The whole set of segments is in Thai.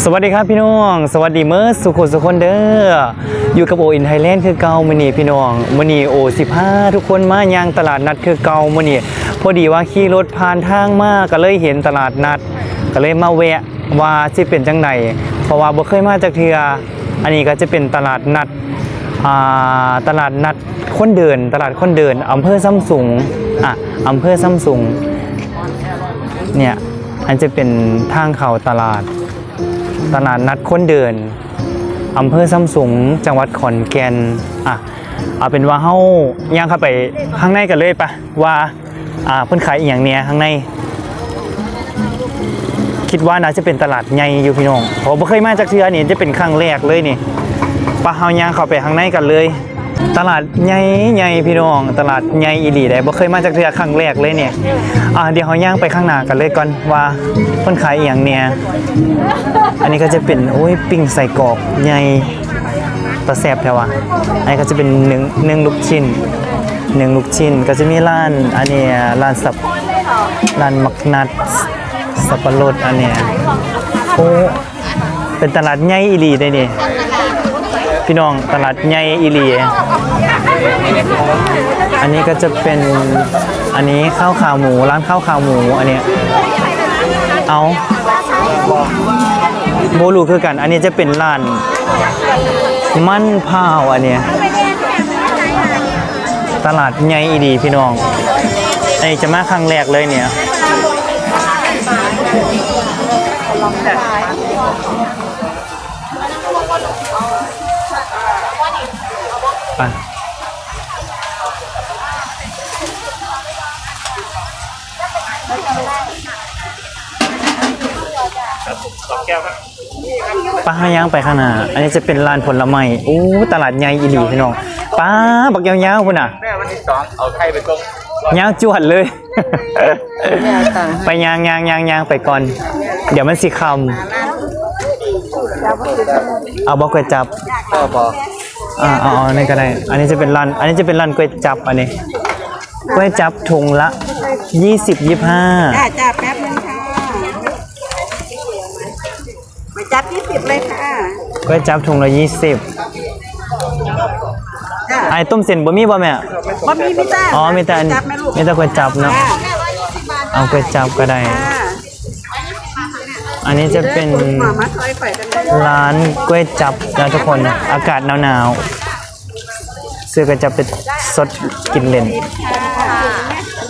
สวัสดีครับพี่น้อง สวัสดีเมื่อสุขสุขคนเด้ออยู่กับโออินไทยแลนด์คือเกามนีพี่น้องมื้อนี้โอ15ทุกคนมายังตลาดนัดคือเกามนีพอดีว่าขี่รถผ่านทางมาก็เลยเห็นตลาดนัด ก็เลยมาแวะว่าสิเป็นจังไดเพราะว่าบ่เคยมาจากเทืออันนี้ก็จะเป็นตลาดนัดตลาดนัดคนเดิน ตลาดคนเดินอำเภอซ้ำสูงอะอำเภอซ้ำสูงเนี่ยอันจะเป็นทางเข้าตลาด ตลาดนัดคนเดินอำเภอซ้ำสูงจังหวัดขอนแก่นอะเอาเป็นว่าเฮาย่างเข้าไปข้างในกันเลยปะว่าอ่าเพิ่นขายอีหยังเนี่ยข้างใน คิดว่าน่าจะเป็นตลาดใหญ่อยู่พี่น้องผมบ่เคยมาจากเทือนี่จะเป็นครั้งแรกเลยนี่ปะเฮาย่างเข้าไปข้างในกันเลย ตลาดใหญ่ใหญ่พี่น้อง ตลาดใหญ่อีหลีได้บ่เคยมาจากเทือครั้งแรกเลยเนี่ยอ่าเดี๋ยวเฮาย่างไปข้างหน้ากันเลยก่อนว่าเพิ่นขายอีหยังเนี่ยอันนี้ก็จะเป็นโอ้ยปิ้งใส่กรอกใหญ่ตะแซบแถวะอันนี้ก็จะเป็นหนึ่งหนึ่งลูกชิ้นหนึ่งลูกชิ้นก็จะมีร้านอันเนี้ยร้านสับร้านมักนัดสับปะรดอันเนี้ยโอ้เป็นตลาดใหญ่อีหลีได้นี่ พี่น้องตลาดใหญ่อีหลีอันนี้ก็จะเป็นอันนี้ข้าวขาหมูร้านข้าวขาหมูอันเนี้ยเอาโบลูคือกัน อันนี้จะเป็นร้าน มันพาวอันเนี้ยตลาดใหญ่อีดีพี่น้องไอจะมาครั้งแรกเลยเนี่ย ไปป้าย่างไปข้างหน้า อันนี้จะเป็นร้านผลไม้โอ้ตลาดใหญ่อีดีพี่น้องป้าบักยาวๆพุ่นน่ะแม่วันที่สองเอาไข่ไปต้มยาวจวดเลย ไปยางยางยางยางไปก่อน เดี๋ยวมันสิคำเอาบอกก๋วยจับพ่อบอก อ่าเอาเอาอันนี้ก็ได้ อันนี้จะเป็นร้าน อันนี้จะเป็นร้านก๋วยจับอันนี้ก๋วยจับถุงละยี่สิบยี่ห้าจ้าจ้าแป๊บนึงค่ะมาจับยี่สิบเลยค่ะก๋วยจับถุงละยี่สิบจ้าไอ้ต้มเส้นบะหมี่บ่แม่บะหมี่พิซซ่าอ๋อมีแต่อันจับไหมลูกมีแต่ก๋วยจับเนาะ จ้า เอาก๋วยจับก็ได้ จ้า อันนี้จะเป็นร้านก๋วยจับนะทุกคนอากาศหนาวๆซื้อก๋วยจับไปสดกินเล่น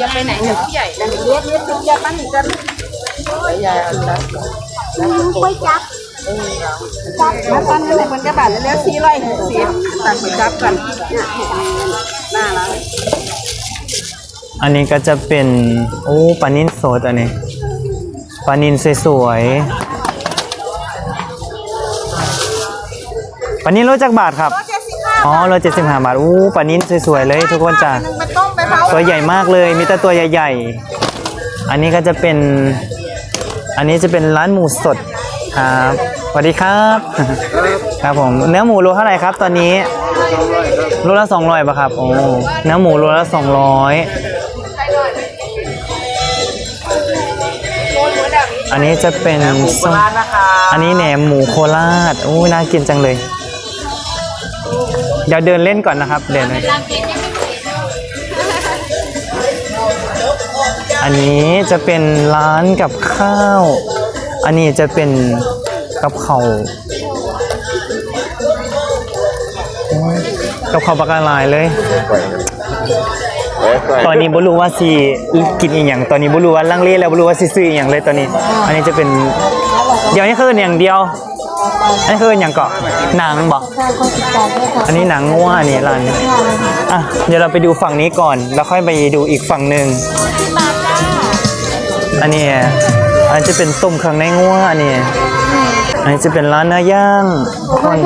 ยังไปไหนหนึ่งผู้ใหญ่เลี้ยงเลี้ยงทุกอย่างมันกันยายเอาจับกล้วยจับจับมาตอนนี้มันจะบาทแล้วสี่ร้อยสิบตัดไปจับกันหน้าร้านอันนี้ก็จะเป็นโอ้ปลานิ่นสดอันนี้ ปลานิ่นสวยๆปลานิ่นโลจักบาทครับ อ๋อโลเจ็ดสิบห้าบาท อู้ปลานิ่นสวยๆเลยทุกคนจ้ะมันต้มไปเผาตัวใหญ่มากเลย มีแต่ตัวใหญ่ๆ อันนี้ก็จะเป็น อันนี้จะเป็นร้านหมูสดครับสวัสดีครับ ครับผม เนื้อหมูโลเท่าไหร่ครับ ตอนนี้โลละสองร้อยป่ะครับ โอ้ เนื้อหมูโลละสองร้อย อันนี้จะเป็นส้มอันนี้แหนมหมูโคราชโอ้ยน่ากินจังเลย เดี๋ยวเดินเล่นก่อนนะครับ เดินเลยอันนี้จะเป็นร้านกับข้าว อันนี้จะเป็นกับเขาวโอ้ยกับเขาวปากกาลายเลย ตอนนี้บ่รู้ว่าสิกินอีหยังตอนนี้บ่รู้ว่าลังเลแล้วบ่รู้ว่าสิซื้ออีหยังเลยตอนนี้ อันนี้จะเป็นเดี๋ยวนี้คืออย่างเดียวอันนี้คืออย่างเกาะหนังบ่อันนี้หนังงัวอันนี้ร้านนี้อะเดี๋ยวเราไปดูฝั่งนี้ก่อน แล้วค่อยไปดูอีกฝั่งหนึ่งอันนี้อันนี้จะเป็นต้มเครื่องในงัวอันนี้อันนี้จะเป็นร้านเนื้อย่างคน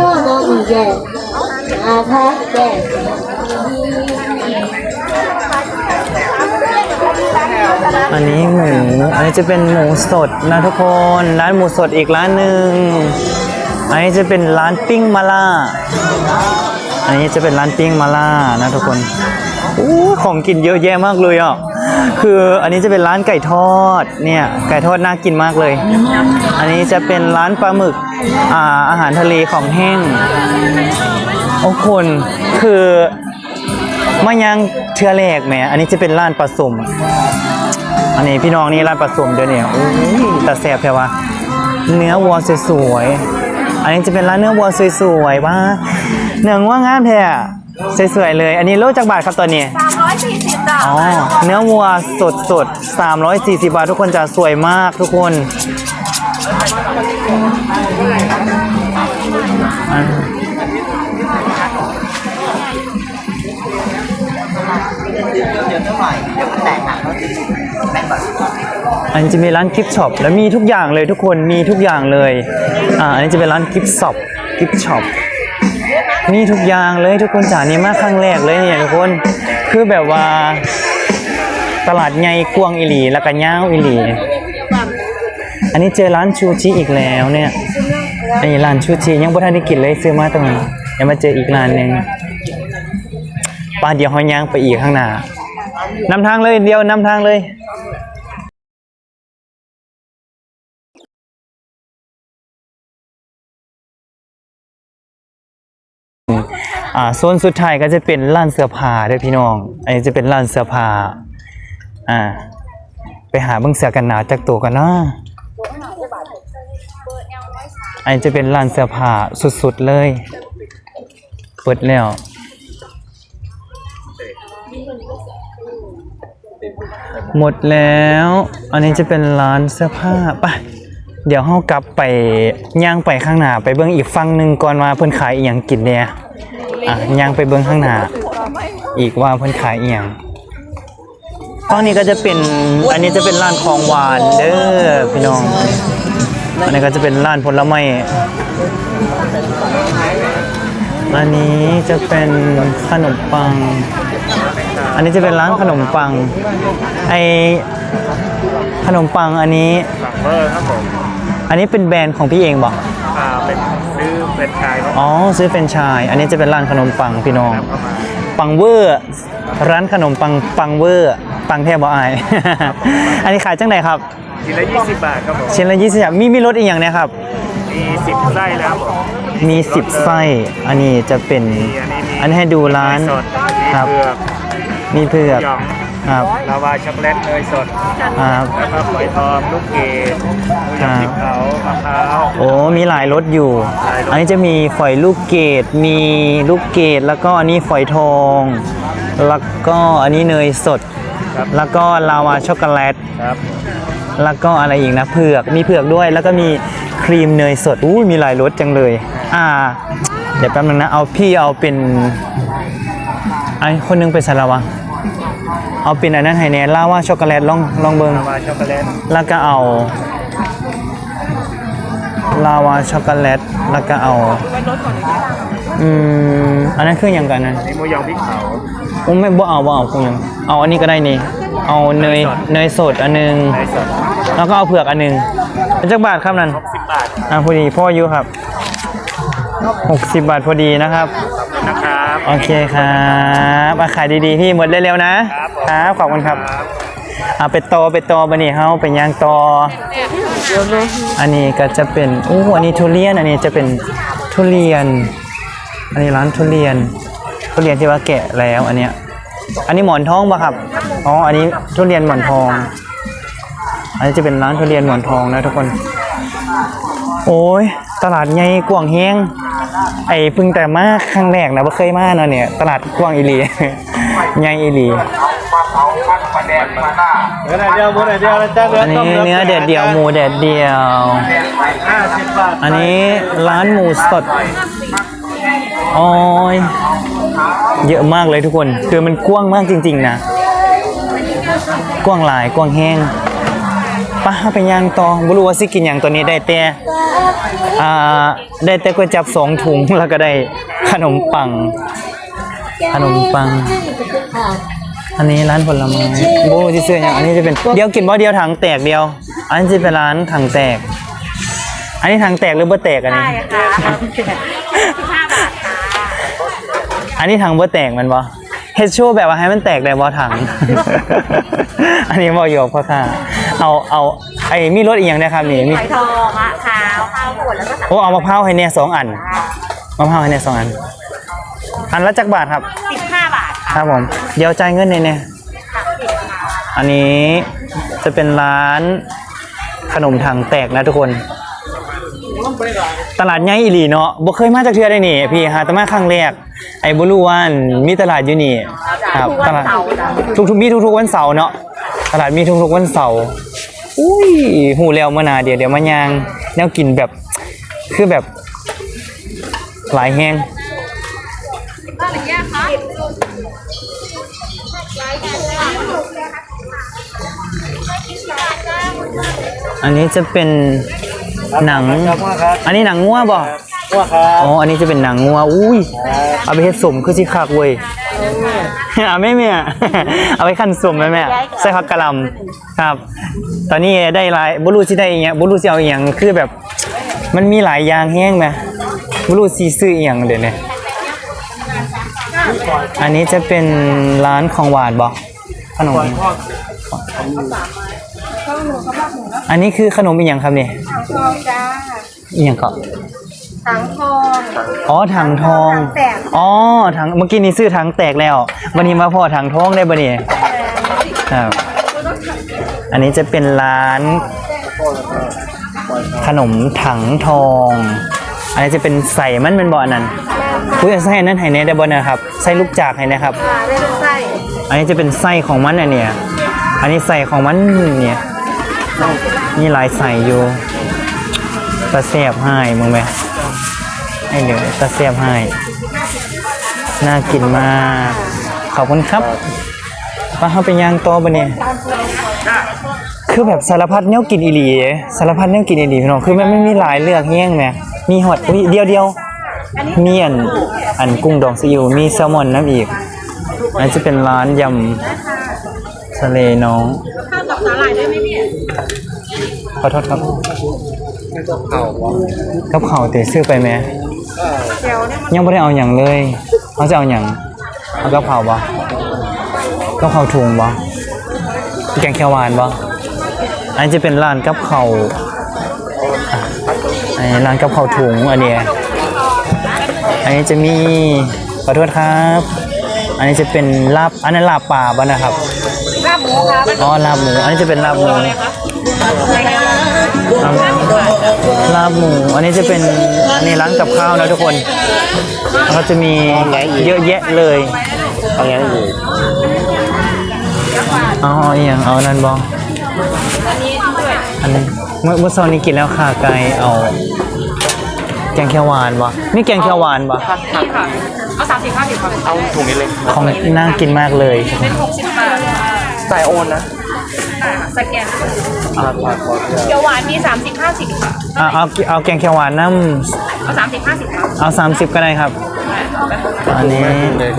อันนี้หมู อันนี้จะเป็นหมูสดนะทุกคน ร้านหมูสดอีกร้านหนึ่ง อันนี้จะเป็นร้านปิ้งมาล่า อันนี้จะเป็นร้านปิ้งมาล่านะทุกคนอู้ของกินเยอะแยะมากเลยอะ คืออันนี้จะเป็นร้านไก่ทอด เนี่ย ไก่ทอดน่ากินมากเลย อันนี้จะเป็นร้านปลาหมึก อ่า อาหารทะเลของแห้ง โอ้คน คือมายัง เทือแรกแหมอันนี้จะเป็นร้านปลาสมอันนี้พี่น้องนี่ร้านปลาสมเดี๋ยวนี้โอ้ยแต่แซ่บแค่ว่าเนื้อวัวสวยๆอันนี้จะเป็นร้านเนื้อวัวสวยๆว่าเนื้อวัวงามแท้อะสวยๆเลย อันนี้โลจากบาทครับตอนนี้สามร้อยสี่สิบดอกอ๋อ เนื้อวัวสดสด340 บาททุกคนจะสวยมากทุกคน อันนี้จะมีร้านกิฟต์ช็อปแล้วมีทุกอย่างเลยทุกคนมีทุกอย่างเลยอ่าอันนี้จะเป็นร้านกิฟต์ช็อปกิฟต์ช็อปมีทุกอย่างเลยทุกคนจานี่มาครั้งแรกเลยเนี่ยทุกคนคือแบบว่าตลาดใหญ่กวางอิหลีแล้วก็ย่าวอิหลี อันนี้เจอร้านชูชิอีกแล้วเนี่ยอันนี้ร้านชูชิยังบ่ทันได้กินเลยซื้อมาตรงนี้ยังมาเจออีกร้านหนึ่งป้าเดียวหอยย่างไปอีกข้างหน้านำทางเลยเดียวนำทางเลย อ่าโซนสุดท้ายก็จะเป็นร้านเสื้อผ้าด้วยพี่น้อง อันนี้จะเป็นร้านเสื้อผ้าอ่า ไปหาเบิ่งเสื้อกันหนาวจากตัวกันเนาะอันนี้จะเป็นร้านเสื้อผ้าสุดๆเลย เปิดแล้วหมดแล้ว อันนี้จะเป็นร้านเสื้อผ้าไปเดี๋ยวเฮากลับไปย่างไปข้างหน้าไปเบิ่งอีกฝั่งหนึ่งก่อนว่าเพิ่นขายอีหยังกินเนี่ย อะย่างไปเบิ่งข้างหน้า อีกว่าเพิ่นขายอีหยังฝั่งนี้ก็จะเป็นอันนี้จะเป็นร้านของหวานเด้อพี่น้อง อันนี้ก็จะเป็นร้านผลไม้อันนี้จะเป็นขนมปัง อันนี้จะเป็นร้านขนมปัง ไอขนมปังอันนี้ สั่งเบอร์ครับผม อันนี้เป็นแบรนด์ของพี่เองบอกอ่า เป็น ซื้อเป็นชายครับอ๋อซื้อเป็นไชายอันนี้จะเป็นร้านขนมปังพี่น้องเข้ามาปังเวอร์ร้านขนมปังปังเวอร์ปังแทบบ่อาย อันนี้ขายจังไหนครับทีละ 20 บาทครับผมชิ้นละยี่สิบมีมีรสอีกอย่างเนะครับ มี10ไส้แล้วครับผม มีสิบไส้อันนี้จะเป็นมีอันนี้มี อันนี้ให้ดูร้านเนยสดมีครับ เผือกมีเผือก หยอง ครับ ลาวาช็อกโกแลตเนยสดครับแล้วก็ฝอยทองลูกเกดหมูหยองพริกเผามะพร้าวโอ้มีหลายรสอยู่หลายรสอันนี้จะมีฝอยลูกเกดมีลูกเกดแล้วก็อันนี้ฝอยทอง แล้วก็อันนี้เนยสดครับแล้วก็ลาวาช็อกโกแลต ครับแล้วก็อะไรอีกนะเผือกมีเผือกด้วยแล้วก็มีครีมเนยสดอู้มีหลายรสจังเลย อ่า เดี๋ยวแป๊บนึงนะเอาพี่เอาเป็นไอ้คนหนึงเป็นสารวะ เอาเป็นอันนั้นไฮเนลาวาช็อกโกแลตลองลองเบิงลาวาช็อกโกแลตแล้วก็เอาลาวาช็อกโกแลตแล้วก็เอาอืมอันนั้นคืออย่างกันนะนี่หมูหยองพริกเผาอุ้มไม่บ่เอาบ่เอาคงยังเอาอันนี้ก็ได้นี่ เอาเนยเนยสดอันหนึงเนยสดแล้วก็เอาเผือกอันหนึงเป็นจักบาทครับนั่น10บาท อะพอดีพ่ออายุครับ 60 บาทพอดีนะครับนะครับ โอเคครับอะขายดีๆพี่หมดเร็วๆนะครับผมครับขอบคุณครับครับอะไปตอไปตอบันนี้เฮาไปย่างตออันนี้ก็จะเป็นอู้อันนี้ทุเรียน อันนี้จะเป็นทุเรียน อันนี้ร้านทุเรียน ทุเรียนที่ว่าแกะแล้วอันเนี้ยอันนี้หมอนทองป่ะครับอ๋ออันนี้ทุเรียนหมอนทอง อันนี้จะเป็นร้านทุเรียนหมอนทองนะทุกคน โอ้ยตลาดใหญ่กว้างแฮง ไอ้เพึ่งแต่มาครั้งแรกนะว่าเคยมาเนาะเนี่ย ตลาดกว้างอีหลีใหญ่อีหลีเนื้อเดียวหมูเดียวแล้วจ้าอันนี้เนื้อแดดเดียวหมูแดดเดียว50บาทอันนี้ร้านหมูสดโอ้ยเยอะมากเลยทุกคน คือมันกว้างมากจริง ๆ นะ กว้างหลายกว้างแห้ง ป้าไปย่างต่อบ่รู้ว่าสิกินอย่างตัวนี้ได้แต่อ่าได้แต่ก๋วยจับสองถุงแล้วก็ได้ขนมปัง ขนมปัง อันนี้ร้านผลไม้โบ้ที่เสื้ออย่างอันนี้จะเป็นเดียวกินบ่เดียวถังแตกเดียว อันนี้จะเป็นร้านถังแตก อันนี้ถังแตกหรือบ่แตกอันนี้ใช่ค่ะห้าบาทค่ะอันนี้ถังบ่แตกมันบ่เฮดโชว์แบบว่าให้มันแตกได้บ่ถัง อันนี้บ่อยู่พ่อค่ะ เอาเอาไอ้มีรถอีกอย่างนะครับนี่มีไข่ทองอะขาวข้าวขวดแล้วก็โอ้เอามะพร้าวให้เนี่ยสองอันมะพร้าวให้เนี่ยสองอัน อันละจักบาทครับสิบห้าบาทค่ะครับผมเดี๋ยวจ่ายเงินในเนี่ยอันนี้จะเป็นร้านขนมถังแตกนะทุกคน ตลาดใหญ่อีหลีเนาะบ่เคยมาจากเทือได้นี่พี่ฮะแต่มาครั้งแรก ไอ้บ่รู้ว่ามีตลาดอยู่นี่ครับตลาดทุกๆมีทุกๆวันเสาร์เนาะตลาดมีทุกๆวันเสาร์อุ้ยหูแล้วเมื่อหนาเดี๋ยวเดี๋ยวมายางแนวกินแบบคือแบบหลายแห้งอันนี้จะเป็นหนังครับว่าครับอันนี้หนังงัวบ่ ว่าครับอ๋อ อันนี้จะเป็นหนังงัว อุ้ย เอาไปเฮ็ดสมคือสิคักเว้ยเอาแม่แม่เอาไปคั่นสมแม่แม่ใส่ผักกะหล่ำครับ ตอนนี้ได้หลายบ่รู้สิได้อีหยังบ่รู้สิเอาอีหยังคือแบบ มันมีหลายอย่างแฮงแหมบ่รู้สิซื้ออีหยังเดี๋ยวนี้อันนี้จะเป็นร้านของหวานบ่ขนมอันนี้คือขนมอีหยังครับเนี่ยทองจ้าอีหยังก็ ถังทองอ๋อถังทอง ถังแตกอ๋อถังเมื่อกี้นี้ซื้อถังแตกแล้ว วันนี้มาพอถังทองได้บ่เนี่ยครับอันนี้จะเป็นร้าน ขนมถังทอง อันนี้จะเป็นใส่มันเป็นบ่อนนั้นอุ้ยใส่อันนั้นให้แน่ได้บ่นะครับใส่ลูกจากให้นะครับ ค่ะได้ลูกไส้อันนี้จะเป็นไส้ของมันอันเนี่ย อันนี้ใส่ของมันเนี่ยนี่หลายใส่อยู่ตะเสียบให้มึงไหม ให้เดี๋ยวตะเสียบให้ น่ากินมาก ขอบคุณครับป้าเข้าไปย่างโต๊ะปะเนี่ยคือแบบสารพัดแนวกินอีหลีสารพัดแนวกินอีหลีพี่น้องคือมันไม่มีหลายเลือกแห้งไหมมีหอดอุ๊ยเดียวเดียวๆมีอันอันกุ้งดองซีอิ๊วมีแซลมอนน้ำอีกอันนจะเป็นร้านยำทะเลน้องข้าวกับสาหร่ายได้ไหมพี่ขอโทษครับเข่าว่ากับเขาวเตะซื้อไปไหมเดี๋ ยวเนี่ยยังไม่ได้เอาอย่างเลยเขาจะเอาอย่างเอากับเขาวบ่กับเขาวถุงบ่แกงเขียวหวานบ่อันนจะเป็นร้านกับเขาวอะอันนี้ร้านกับเขาวถุงอันเนี้ยอันนี้จะมีขอโทษครับ อันนี้จะเป็นลาบ อันนั้นลาบป่าบ่นะครับ ลาบหมูครับ อ๋อ ลาบหมู อันนี้จะเป็นลาบหมู ลาบหมู อันนี้จะเป็นอันนี้ร้านกับข้าวนะทุกคนเขาจะมีเยอะแยะเลยเอาอย่างนี้เอาเอาอหย่างเอานั่นบองอันนี้เมื่อเมื่อซอนนี้กินแล้วขาไก่เอาแกงเขียวหวานบ่นี่แกงเขียวหวานบ่เอาสามสิบห้าสิบครับเอาถุงนี้เลยของน่ากินมากเลยเป็นหกสิบบาทใส่โอนนะ สแกนอ่าผ่านก่อนเดี๋ยวหวานมีสามสิบห้าสิบค่ะอะเอาเอาแกงเขียวหวานน้เอาสามสิบห้าสิบครับำเอาสามสิบก็ได้ครับ อันนี้เลย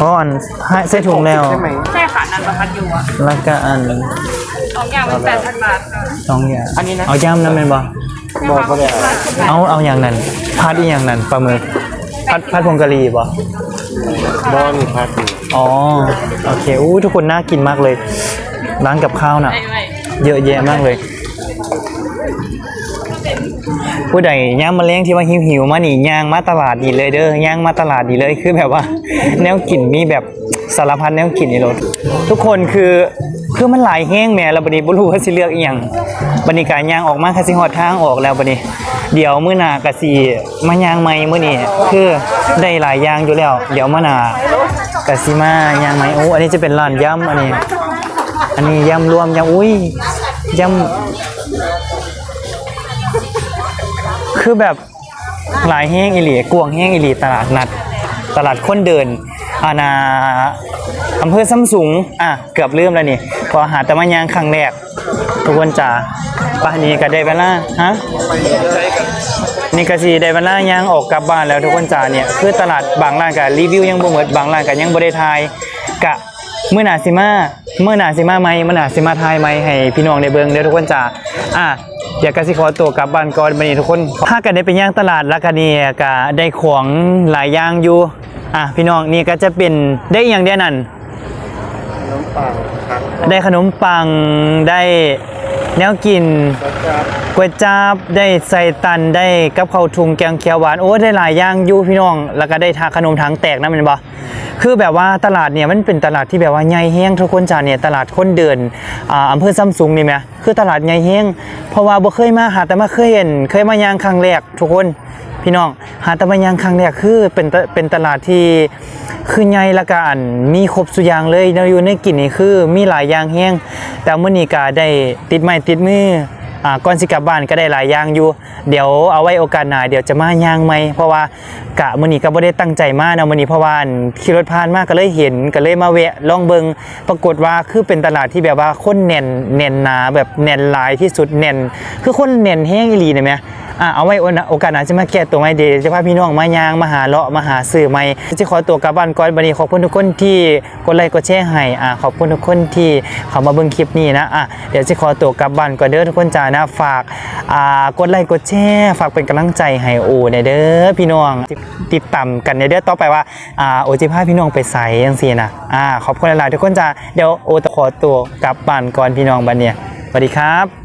อ๋ออันให้ใส่ถุงแล้ว ใช่ไหมใช่ค่ะนันประพัดอยู่อะแล้วก็อันสองอย่างเป็นแปดพันบาทค่ะสองอย่างอันนี้นะ เอาย่ำนั่นเป็นบ่บอกก็ได้เอาเอาอย่างนั้นพัดอีอย่างนั้นปลาหมึกพัดพัดผงกะหรี่บ่บอนี่พัดอยู่อ๋อโอเคอู้ทุกคนน่ากินมากเลย ร้านกับข้าวน่ะ เยอะแยะมากเลย ผู้ใดย่างมาเลี้ยงที่ว่าหิวหิวๆมานี่ย่างมาตลาดดีเลยเด้อย่างมาตลาดดีเลยคือแบบว่า แนวกินมีแบบสารพัดแนวกินในรถทุกคนคือคือมันหลายแห้งแหม่แล้วบัดนี้บ่รู้ว่าสิเลือกอีหยังบัดนี้กายย่างออกมาคัสิฮอดทางออกแล้วบัดนี้ เดี๋ยวมื้อหน้าก็สิมาย่างใหม่มื้อนี้คือได้หลายอย่างอยู่แล้ว เดี๋ยวมื้อหน้าก็สิมาย่างใหม่โอ้อันนี้จะเป็นร้านยำอันนี้ อันนี้ยำรวมยำอุ้ยยำคือแบบหลายแห้งอีหลีกวงแห้งอีหลีตลาดนัด ตลาดคนเดินอาณาอำเภอซ้ำสูงอะเกือบลืมแล้วนี่พอหาแต่มายางครั้งแรกทุกคนจ๋าป่านนี้ก็ได้เวลาฮะนี่ก็สิได้เวลายางออกกลับบ้านแล้วทุกคนจ๋าเนี่ยคือตลาดบางร้านก็รีวิวยังบ่หมดบางร้านก็ยังบ่ได้ทายกะ เมื่อหนาซิมาเมื่อหนาซิมาไหมเมื่อหนาซิมาทายไหมให้พี่น้องในเบิงเด้อทุกคนจ้าอะอยากกสิขอตัวกลับบ้านก่อนบัดนี้ทุกคนถ้ากันได้ไปย่างตลาดแล้วกันเนี่ยก็ได้ของหลายอย่างอยู่อะพี่น้องนี่ก็จะเป็นได้อหย่างเดียวนั่นน้ำปังครับได้ขนมปังได้แนวกินครับก๋วยจับได้ใส่ตันได้กับข้าวทุงแกงเขียวหวานโอ้ได้หลายอย่างอยู่พี่น้อง แล้วก็ได้ทาขนมถังแตกนะมันบ่คือแบบว่าตลาดเนี่ยมันเป็นตลาดที่แบบว่าใหญ่แห้งทุกคนจ้าเนี่ยตลาดคนเดินอ่าอำเภอซัมซุงนี่ไหมคือตลาดใหญ่แห้งเพราะว่าบ่เคยมาหาแต่มาเคยเห็น เคยมาย่างครั้งแรกทุกคนพี่น้องหาแต่มาย่างครั้งแรกคือเป็นเป็นตลาดที่คือใหญ่ละกันมีครบสุยางเลยแล้วอยู่ในกลิ่นนี่คือมีหลายอย่างแห้งแต่เมื้อนี้ก็ได้ติดไม้ติดมือ อ่าก่อนสิกลับบ้านก็ได้หลายอย่างอยู่ เดี๋ยวเอาไว้โอกาสหน้าเดี๋ยวจะมาย่างไหมเพราะว่ากะมื้อนี้ก็บ่ได้ตั้งใจมาเนาะมื้อนี้เพราะว่านขี่รถผ่านมาก็เลยเห็นก็เลยมาแวะลองเบิงปรากฏว่าคือเป็นตลาดที่แบบว่าคนแน่นแน่นหนาแบบแน่นหลายที่สุดแน่นคือคนแน่นแห้งอีหลีนะแม่ อะเอาไว้โอกาสหน้าจะมาแก้ตัวไหมเดี๋ยวจะพาพี่น้องมายางมาหาเลาะมาหาซื้อไหมจะขอตัวกลับบ้านก่อนบัดนี้ขอบคุณทุกคนที่กดไลค์กดแชร์ให้อะขอบคุณทุกคนที่เข้ามาเบิ่งคลิปนี้นะอะเดี๋ยวจะขอตัวกลับบ้านก่อนเด้อทุกคนจ้านะฝากอ่ากดไลค์กดแชร์ฝากเป็นกำลังใจให้โอในเด้อพี่น้องติดตามกันในเด้อต่อไปว่าอ่าโอจะพาพี่น้องไปใส่จังซีนะอ่าขอบคุณหลายๆทุกคนจ้าเดี๋ยวโอจะขอตัวกลับบ้านก่อนพี่น้องบัดเนี่ยสวัสดีครับ